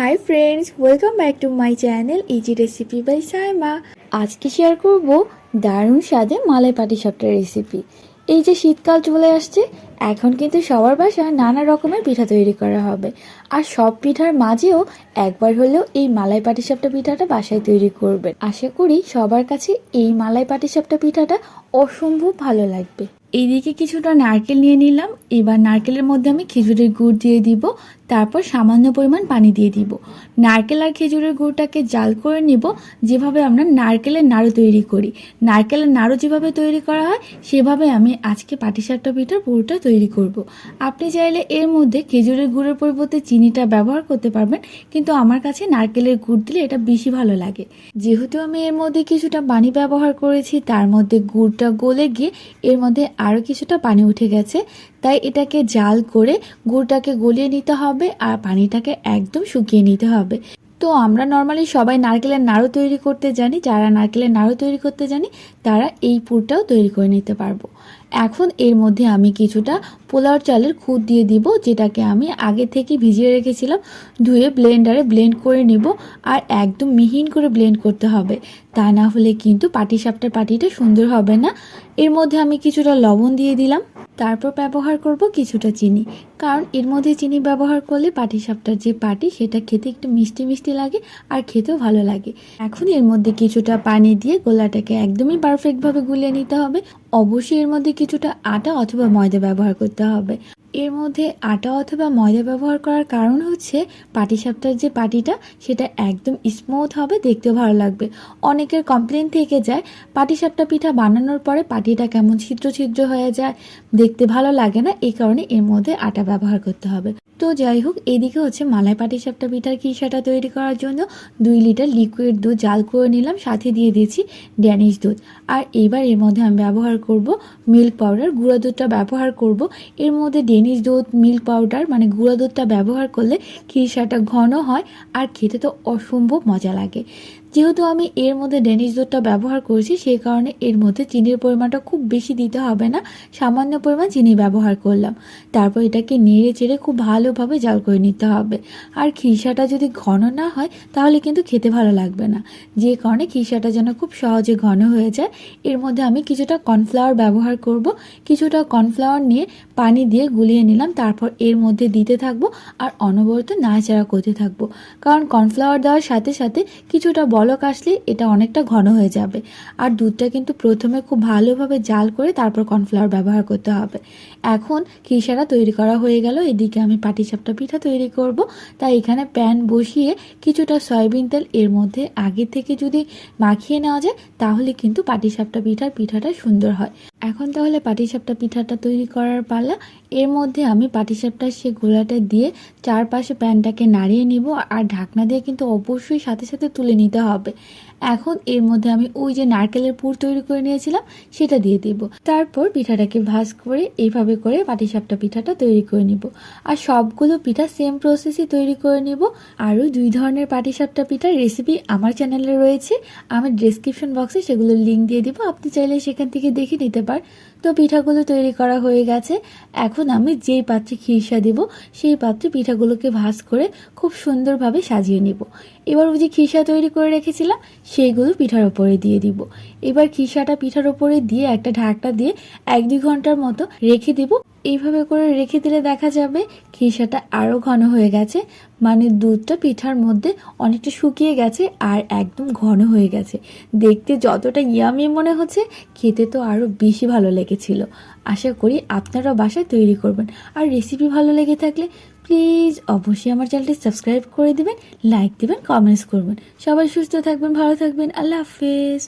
Hi friends welcome back to my channel easy recipe by Saima আজকে share করব দারুণ স্বাদে মালাই পাটি পাটিসাপটার রেসিপি এই যে শীতকাল চলে আসছে, এখন কিন্তু সবার বাসায় নানা রকমের পিঠা তৈরি করা হবে। আর সব পিঠার মাঝেও একবার হলেও এই মালাই পাটিসাপটা পিঠাটা বাসায় তৈরি করবেন। আশা করি সবার কাছে এই মালাই পাটিসাপটা পিঠাটা অসম্ভব ভালো লাগবে। এইদিকে কিছুটা নারকেল নিয়ে নিলাম। এবার নারকেলের মধ্যে আমি খেজুরের গুড় দিয়ে দিব। তারপর সামান্য পরিমাণ পানি দিয়ে দিব। নারকেল আর খেজুরের গুড়টাকে জাল করে নিব। যেভাবে আমরা নারকেলের নাড়ু তৈরি করি। নারকেলের নাড়ু যেভাবে তৈরি করা হয়, সেভাবে আমি আজকে পাটিসাপটা পিঠার পুরোটা তৈরি করব। আপনি চাইলে এর মধ্যে খেজুরের গুড়ের পরিবর্তে চিনিটা ব্যবহার করতে পারবেন। কিন্তু আমার কাছে নারকেলের গুড় দিলে এটা বেশি ভালো লাগে। যেহেতু আমি এর মধ্যে কিছুটা পানি ব্যবহার করেছি, তার মধ্যে গুড়টা গলে গিয়ে এর মধ্যে আরও কিছুটা পানি উঠে গেছে। তাই এটাকে জাল করে গুড়টাকে গলিয়ে নিতে হবে আর পানিটাকে একদম শুকিয়ে নিতে হবে। তো আমরা নর্মালি সবাই নারকেলের নাড়ু তৈরি করতে জানি। যারা নারকেলের নাড়ু তৈরি করতে জানি, তারা এই পুরটাও তৈরি করে নিতে পারব। এখন এর মধ্যে আমি কিছুটা পোলাও চালের খুদ দিয়ে দিব, যেটাকে আমি আগে থেকে ভিজিয়ে রেখেছিলাম। ধুয়ে ব্লেন্ডারে ব্লেন্ড করে নেব আর একদম মিহিন করে ব্লেন্ড করতে হবে। তা না হলে কিন্তু পাটি সাপটার পাটিটা সুন্দর হবে না। এর মধ্যে আমি কিছুটা লবণ দিয়ে দিলাম। তারপর ব্যবহার করব কিছুটা চিনি। কারণ এর মধ্যে চিনি ব্যবহার করলে পাটিসাপটার যে পাটি, সেটা খেতে একটু মিষ্টি মিষ্টি লাগে আর খেতেও ভালো লাগে। এখন এর মধ্যে কিছুটা পানি দিয়ে গোলাটাকে একদমই পারফেক্টভাবে গুলিয়ে নিতে হবে। অবশ্যই এর মধ্যে কিছুটা আটা অথবা ময়দা ব্যবহার করতে হবে। এর মধ্যে আটা অথবা ময়দা ব্যবহার করার কারণ হচ্ছে পাটিসাপটার যে পাটিটা, সেটা একদম স্মুথ হবে দেখতে ভালো লাগবে। অনেকের কমপ্লেন থেকে যায়, পাটিসাপটা পিঠা বানানোর পরে পাটিটা কেমন ছিদ্র ছিদ্র হয়ে যায়, দেখতে ভালো লাগে না, এই কারণে এর মধ্যে আটা ব্যবহার করতে হবে। তো যাই হোক, এদিকে হচ্ছে মালাই পাটিসাপটা পিঠার খিসাটা তৈরি করার জন্য দুই লিটার লিকুইড দুধ জাল করে নিলাম, সাথে দিয়ে দিয়েছি ড্যানিশ দুধ। আর এবার এর মধ্যে আমি ব্যবহার করব মিল্ক পাউডার গুঁড়া দুধটা ব্যবহার করব। এর মধ্যে ডেনিশ দুধ মিল্ক পাউডার মানে গুঁড়া দুধটা ব্যবহার করলে খিসাটা ঘন হয় আর খেতে তো অসম্ভব মজা লাগে। যেহেতু আমি এর মধ্যে ডেনিশ দুধটা ব্যবহার করেছি, সেই কারণে এর মধ্যে চিনির পরিমাণটা খুব বেশি দিতে হবে না। সামান্য পরিমাণ চিনি ব্যবহার করলাম। তারপর এটাকে নেড়ে চেড়ে খুব ভালোভাবে জাল করে নিতে হবে। আর খিসাটা যদি ঘন না হয়, তাহলে কিন্তু খেতে ভালো লাগবে না। যে কারণে খিসাটা যেন খুব সহজে ঘন হয়ে যায়। এর মধ্যে আমি কিছুটা কর্নফ্লাওয়ার ব্যবহার করব। কিছুটা কর্নফ্লাওয়ার নিয়ে পানি দিয়ে গুলিয়ে নিলাম। তারপর এর মধ্যে দিতে থাকব আর অনবরত নাড়াচাড়া করতে থাকব। কারণ কর্নফ্লাওয়ার দেওয়ার সাথে সাথে কিছুটা বলক আসলে এটা অনেকটা ঘন হয়ে যাবে। আর দুধটা কিন্তু প্রথমে খুব ভালোভাবে জাল করে তারপর কর্নফ্লাওয়ার ব্যবহার করতে হবে। এখন খিসারা তৈরি করা হয়ে গেল। এদিকে আমি পাটিসাপটা পিঠা তৈরি করব। তাই এখানে প্যান বসিয়ে কিছুটা সয়াবিন তেল এর মধ্যে আগে থেকে যদি মাখিয়ে নেওয়া যায়, তাহলে কিন্তু পাটিসাপটা পিঠার পিঠাটা সুন্দর হয়। এখন তাহলে পাটিসাপটা পিঠাটা তৈরি করার পালা। এর মধ্যে আমি পাটিসাপটার সে গোলাটা দিয়ে চারপাশে প্যানটাকে নাড়িয়ে নিব আর ঢাকনা দিয়ে কিন্তু অবশ্যই সাথে সাথে তুলে নিতে হবে। এখন এর মধ্যে আমি ওই যে নারকেলের পুর তৈরি করে নিয়েছিলাম, সেটা দিয়ে দিব। তারপর পিঠাটাকে ভাজ করে এইভাবে করে পাটিসাপটা পিঠাটা তৈরি করে নিব। আর সবগুলো পিঠা সেম প্রসেসই তৈরি করে নিব। আরও দুই ধরনের পাটিসাপটা পিঠার রেসিপি আমার চ্যানেলে রয়েছে। আমি ডিসক্রিপশন বক্সে সেগুলোর লিঙ্ক দিয়ে দিব। আপনি চাইলে সেখান থেকে দেখে নিতে পার তো পিঠাগুলো তৈরি করা হয়ে গেছে। এখন আমি যেই পাত্রে খিরসা দেব, সেই পাত্রে পিঠাগুলোকে ভাজ করে খুব সুন্দরভাবে সাজিয়ে নিব। এবার ওই যে খিরসা তৈরি করে রেখেছিলাম, সেইগুলো পিঠার ওপরে দিয়ে দিব। এবার খিরসাটা পিঠার ওপরে দিয়ে একটা ঢাকটা দিয়ে এক দুই ঘণ্টার মতো রেখে দিব। এইভাবে করে রেখে দিলে দেখা যাবে খিসাটা আরও ঘন হয়ে গেছে। মানে দুধটা পিঠার মধ্যে অনেকটা শুকিয়ে গেছে আর একদম ঘন হয়ে গেছে। দেখতে যতটা ইয়ামি মনে হচ্ছে, খেতে তো আরও বেশি ভালো লেগেছিল। আশা করি আপনারাও বাসায় তৈরি করবেন। আর রেসিপি ভালো লেগে থাকলে প্লিজ অবশ্যই আমার চ্যানেলটি সাবস্ক্রাইব করে দিবেন লাইক দিবেন কমেন্টস করবেন। সবাই সুস্থ থাকবেন, ভালো থাকবেন। আল্লাহ হাফেজ।